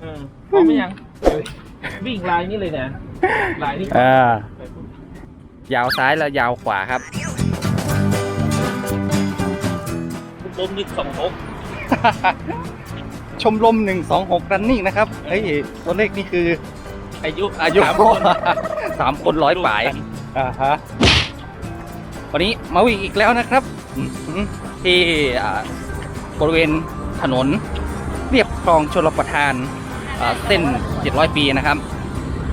เออพร้อมไหมยังวิ่งลายนี้เลยนะลายนี้อ่ายาวซ้ายแล้วยาวขวาครับล้มยึดสองหกชมรม126รันนิ่งนะครับ เฮ้ย ตัวเลขนี่คืออายุอายุสามคนสามคนร้อยป่ายอ่าฮะวันนี้มาวิ่งอีกแล้วนะครับอืมที่อ่าบริเวณถนนเรียบ คลองชลประทานอ่าเส้น 700 ปีนะครับ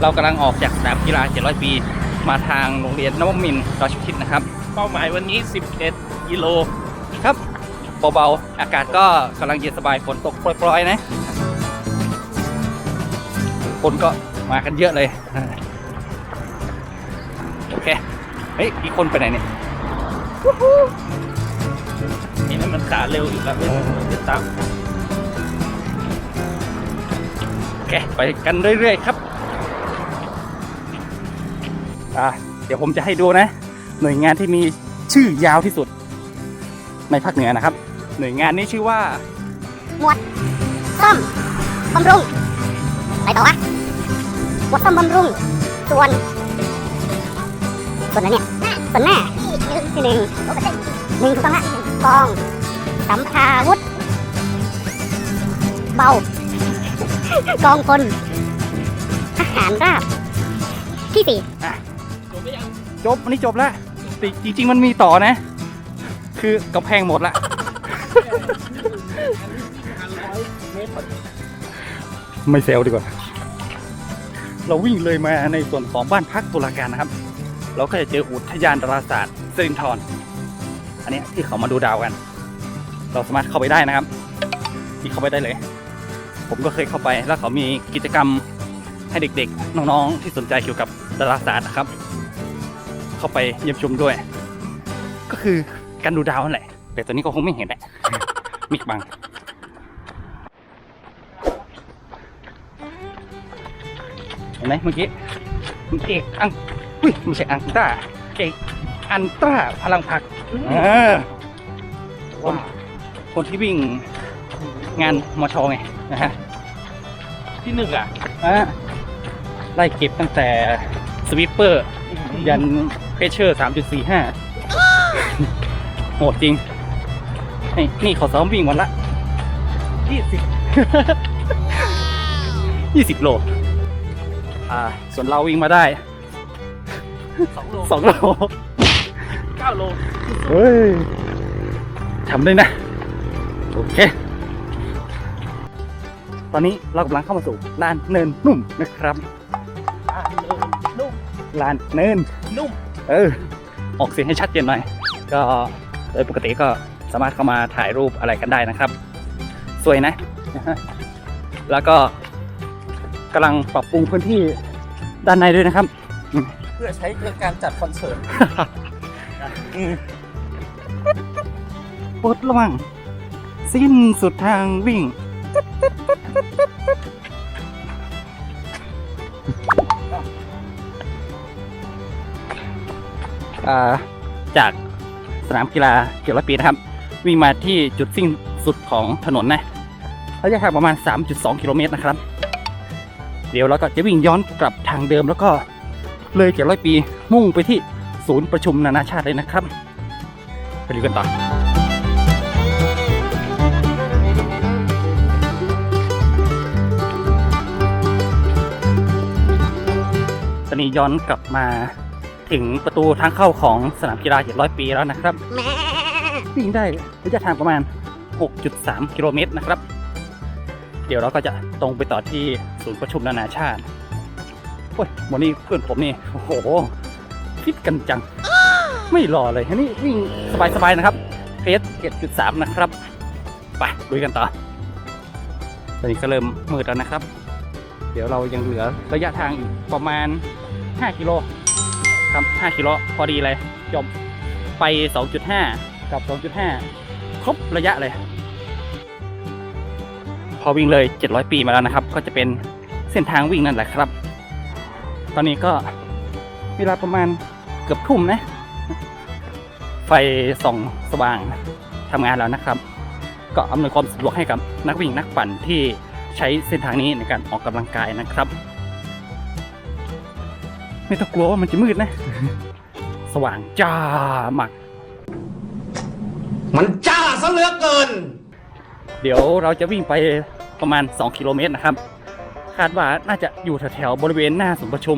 เรากำลังออกจากสนามกีฬา 700 ปี มาทางโรงเรียนนวมินทร์ราชอุทิศนะครับ เป้าหมายวันนี้ 11 กิโลครับเบาๆ อากาศก็กำลังเย็นสบายฝนตกโปรยๆนะ คนก็มากันเยอะเลย โอเค เฮ้ยมีคนไปไหนเนี่ยนี่นั่นมันขาเร็วอยู่แล้วไม่ติดตาม เคไปกันเรื่อยๆครับอะเดี๋ยวผมจะให้ดูนะ หน่วยงานที่มีชื่อยาวที่สุด ในภาคเหนือนะครับ หน่วยงานนี้ชื่อว่าซ่อมบำรุงไปต่อวะบทซ่อมบำรุง ส่วน ส่วนอะไรเนี่ย ส่วนหน้าที่หนึ่งหนึ่งถูกต้องละกองสัมภาวุธ เบา กองพลทหารราบที่สี่จบไหมยังจบวันนี้จบแล้วแต่จริง ๆ มันมีต่อนะ คือกำแพงหมดละ ไม่เซลดีกว่า เราวิ่งเลยมาในส่วนของบ้านพักตุลาการนะครับ เราก็จะเจออุทยานดาราศาสตร์สิรินทรอันนี้ที่เขามาดูดาวกัน เราสามารถเข้าไปได้นะครับที่เข้าไปได้เลย ผมก็เคยเข้าไปแล้วเขามีกิจกรรมให้เด็กๆ น้องๆ ที่สนใจเกี่ยวกับดาราศาสตร์นะครับ เข้าไปเยี่ยมชมด้วย ก็คือการดูดาวนั่นแหละ แต่ตัวนี้ก็คงไม่เห็นแหละมิกบังเห็นไหมเมื่อกี้มันเอกอังอุ้ยไม่ใช่อังต้าเอกอันต้าพลังผลักเออคนคนที่วิ่งงานมอชอไงนะฮะ ที่หนึ่งอะอะไล่เก็บตั้งแต่สวิปเปอร์ ยันเพชเชอร์สามจุดสี่ห้าโหดจริงนี่นี่เขาซ้อมวิ่งวันละ ยี่สิบยี่สิบโล อ่า ส่วนเราวิ่งมาได้ สองโลสองโล เก้าโล เฮ้ยทำได้นะ โอเค ตอนนี้เรากำลังเข้ามาสู่ลานเนินนุ่มนะครับอะเร็วนุ่มลานเนิน นุ่มเออ ออกเสียงให้ชัดเจนหน่อย ก็โดยปกติก็สามารถเข้ามาถ่ายรูปอะไรกันได้นะครับ สวยนะ แล้วก็กำลังปรับปรุงพื้นที่ด้านในด้วยนะครับ เพื่อใช้ในการจัดคอนเสิร์ตปลดระวัง สิ้นสุดทางวิ่ง อ่าจากสนามกีฬาเกียรติปีนะครับ วิ่งมาที่จุดสิ้นสุดของถนนนะระยะทางประมาณ 3.2 กิโลเมตรนะครับ เดี๋ยวเราก็จะวิ่งย้อนกลับทางเดิมแล้วก็เลยเกียรติปีมุ่งไปที่ศูนย์ประชุมนานาชาติเลยนะครับไปดูกันต่อ นี้ย้อนกลับมาถึงประตูทางเข้าของสนามกีฬา 700 ปีแล้วนะครับแม่วิ่งได้ระยะทางประมาณ 6.3 กิโลเมตรนะครับ เดี๋ยวเราก็จะตรงไปต่อที่ศูนย์ประชุมนานาชาติโอ้ยวันนี้เพื่อนผมนี่ โอ้โหฟิตกันจัง ไม่รอเลยอันนี้วิ่งสบายๆนะครับเพจ7.3 นะครับ ไปลุยกันต่อ ตอนนี้ก็เริ่มมืดแล้วนะครับ เดี๋ยวเรายังเหลือระยะทางอีกประมาณ 5กิโลครับ5กิโลพอดีเลยจบไป 2.5 กับ 2.5 ครบระยะเลย พอวิ่งเลย 700 ปีมาแล้วนะครับ ก็จะเป็นเส้นทางวิ่งนั่นแหละครับ ตอนนี้ก็เวลาประมาณเกือบทุ่มนะ ไฟส่องสว่างทำงานแล้วนะครับ ก็อำนวยความสะดวกให้กับนักวิ่งนักปั่นที่ใช้เส้นทางนี้ในการออกกำลังกายนะครับ ไม่ต้องกลัวว่ามันจะมืดนะ สว่างจ้ามากมันจ้าซะเหลือเกิน เดี๋ยวเราจะวิ่งไปประมาณ 2 กิโลเมตรนะครับ คาดว่าน่าจะอยู่แถวๆบริเวณหน้าศูนย์ประชุม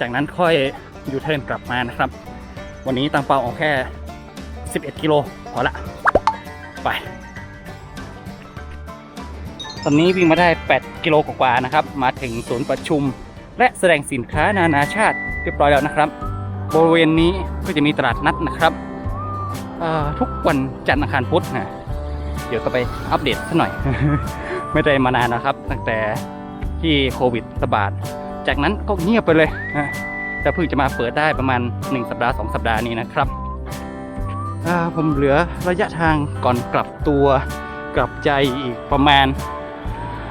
จากนั้นค่อยอยู่เทิร์นกลับมานะครับ วันนี้ตั้งเป้าเอาแค่ 11 กิโลพอละ ไปตอนนี้วิ่งมาได้ 8 กิโลกว่าๆนะครับ มาถึงศูนย์ประชุม และแสดงสินค้านานาชาติเรียบร้อยแล้วนะครับ บริเวณนี้ก็จะมีตลาดนัดนะครับทุกวันจันทร์อังคารพุธนะเดี๋ยวก็ไปอัปเดตสัหน่อย ไม่ได้มานานนะครับ ตั้งแต่ที่โควิดระบาด จากนั้นก็เงียบไปเลยนะแต่เพิ่งจะมาเปิดได้ประมาณ 1 สัปดาห์ 2 สัปดาห์นี้นะครับผมเหลือระยะทางก่อนกลับตัวกลับใจอีกประมาณ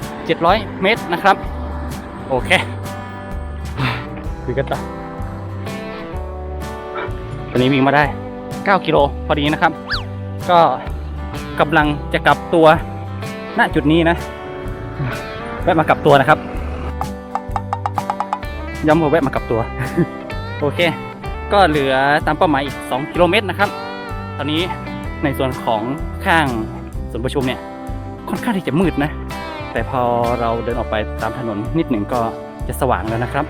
700 เมตรนะครับ โอเค คุยกันต่อตอนนี้วิ่งมาได้ 9 กิโลพอดีนะครับ ก็กำลังจะกลับตัวณจุดนี้นะแวะมากลับตัวนะครับ ย้ำว่าแวะมากลับตัว โอเค ก็เหลือตามเป้าหมายอีก 2 กิโลเมตรนะครับ ตอนนี้ในส่วนของข้างศูนประชุมเนี่ยค่อนข้างที่จะมืดนะ แต่พอเราเดินออกไปตามถนนนิดหนึ่งก็จะสว่างแล้วนะครับ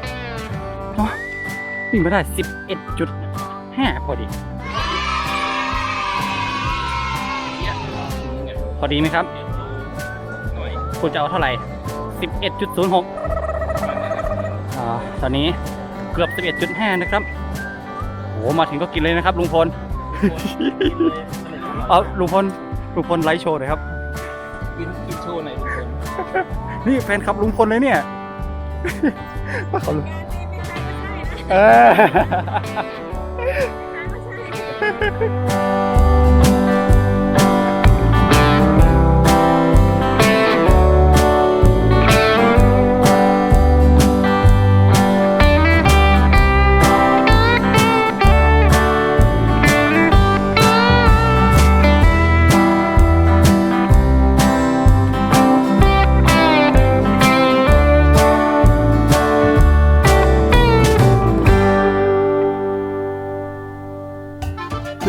วิ่งมาได้ 11.5 พอดี พอดีไหมครับ คุณจะเอาเท่าไหร่ 11.06อ่าตอนนี้เกือบ 11.5 นะครับโหมาถึงก็กินเลยนะครับ ลุงพล เอาลุงพล ลุงพลไลฟ์โชว์หน่อยครับ กินกินโชว์หน่อยทุกคนนี่แฟนคลับลุงพลเลยเนี่ยว่าเขาลุง เออ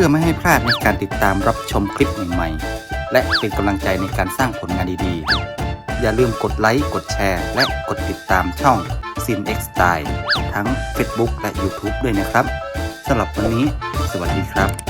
อไม่ให้พลาดในการติดตามรับชมคลิปใหม่ๆ และเป็นกำลังใจในการสร้างผลงานดีๆ อย่าลืมกดไลค์ กดแชร์ และกดติดตามช่อง Sin X Style ทั้ง Facebook และ YouTube ด้วยนะครับสำหรับวันนี้ สวัสดีครับ